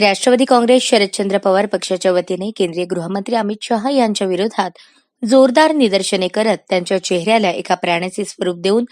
राष्ट्रवादी काँग्रेस शरदचंद्र पवार पक्षाच्या वतीने केंद्रीय गृहमंत्री अमित शहा यांच्या विरोधात जोरदार निदर्शने करत त्यांच्या चेहऱ्याला एका प्राण्याचे स्वरूप देऊन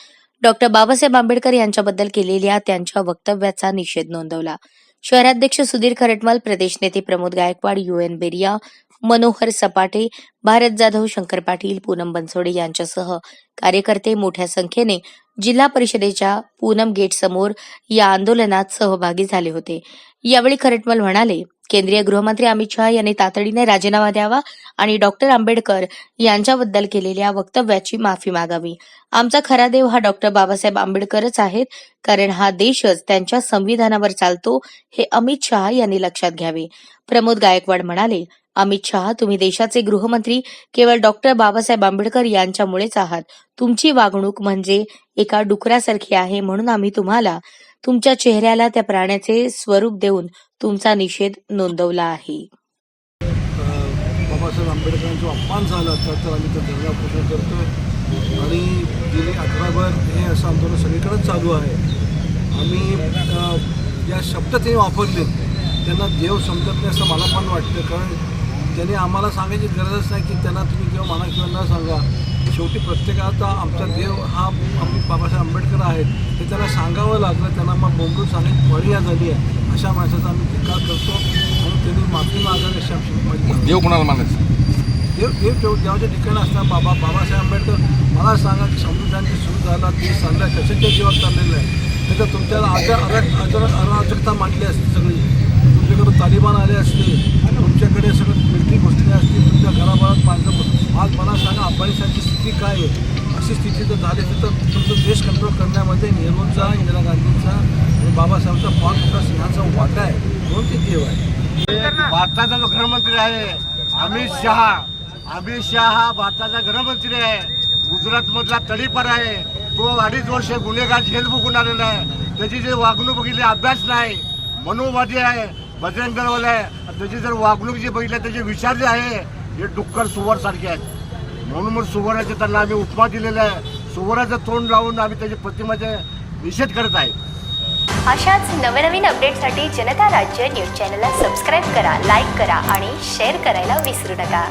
डॉक्टर बाबासाहेब आंबेडकर यांच्याबद्दल केलेल्या त्यांच्या वक्तव्याचा निषेध नोंदवला. शहराध्यक्ष सुधीर खरटमल प्रदेश नेते प्रमोद गायकवाड यू एन बेरिया मनोहर सपाटे भारत जाधव शंकर पाटील पूनम बनसोडे यांच्यासह कार्यकर्ते मोठ्या संख्येने जिल्हा परिषदेच्या पूनम गेट समोर या आंदोलनात सहभागी झाले होते. यावेळी खरटमल म्हणाले केंद्रीय गृहमंत्री अमित शहा यांनी तातडीने राजीनामा द्यावा आणि डॉक्टर आंबेडकर यांच्याबद्दल केलेल्या वक्तव्याची माफी मागावी. आमचा खरा देव हा डॉक्टर बाबासाहेब आंबेडकरच आहेत कारण हा देशच त्यांच्या संविधानावर चालतो हे अमित शहा यांनी लक्षात घ्यावे. प्रमोद गायकवाड म्हणाले अमित शहा तुम्ही देशाचे गृहमंत्री केवळ डॉक्टर बाबासाहेब आंबेडकर यांच्यामुळेच आहात. तुमची वागणूक म्हणजे एका डुकरासारखी आहे म्हणून आम्ही तुम्हाला तुमच्या चेहऱ्याला त्या प्राण्याचे स्वरूप देऊन तुमचा निषेध नोंदवला आहे. बाबासाहेब आंबेडकरांचा अपमान झाला तर तर आम्ही तर धरणा पूर्ण करतो आणि गेली आठवडाभर हे असं आंदोलन सगळीकडेच चालू आहे. आम्ही ज्या या शब्द ते वापरले. त्यांना देव समजत नाही असं मला पण वाटतं. कारण त्यांनी आम्हाला सांगायची गरजच नाही की त्यांना तुम्ही देव मला किंवा न सांगा. शेवटी प्रत्येकाचा आमचा देव हा आम्ही बाबासाहेब आंबेडकर आहेत हे त्यांना सांगावं लागलं त्यांना मग बोंबलून सांगायची फळी या झाली आहे. अशा माणसाचा आम्ही टीका करतो आणि त्यांनी माफी मागावी अशी आमची. देव कोणाला मानायचं देव देव देव देवाच्या ठिकाणी असताना बाबा बाबासाहेब आंबेडकर मला सांगा की संविधान जे सुरू झाला ते चाललं कशाच्या जीवात चाललेलं आहे? त्याच्यात तुमच्याला अजर अराजकता मांडली असती सगळी. अफगाणिस्तानची स्थिती काय आहे? अशी स्थिती जर झाली असेल तर तुमचं देश कंट्रोल करण्यामध्ये नेहरूंचा इंदिरा गांधींचा आणि बाबासाहेबांचा पाच मोठा सिंहाचा वाटा आहे. म्हणून ते देव आहे. भारताचा जो गृहमंत्री आहे अमित शहा. अमित शहा हा भारताचा गृहमंत्री आहे. गुजरात मधला तडीपार आहे. तो अडीच वर्ष गुन्हेगार जेल बुकून आलेला आहे. त्याची जे वागणूक बघितली अभ्यास नाही. मनोवादी आहे बजरंग आहे. त्याची जर वागणूक जी बघितली त्याचे विचार जे आहे हे डुक्कर सुवर सारखे आहेत. म्हणून मग त्यांना आम्ही उपमा दिलेला आहे. सुवर्णाचं तोंड लावून आम्ही त्याच्या प्रतिमाचे निषेध करत आहे. अशाच नवनवीन अपडेटसाठी जनता राज्य न्यूज चॅनलला सबस्क्राईब करा लाईक करा आणि शेअर करायला विसरू नका.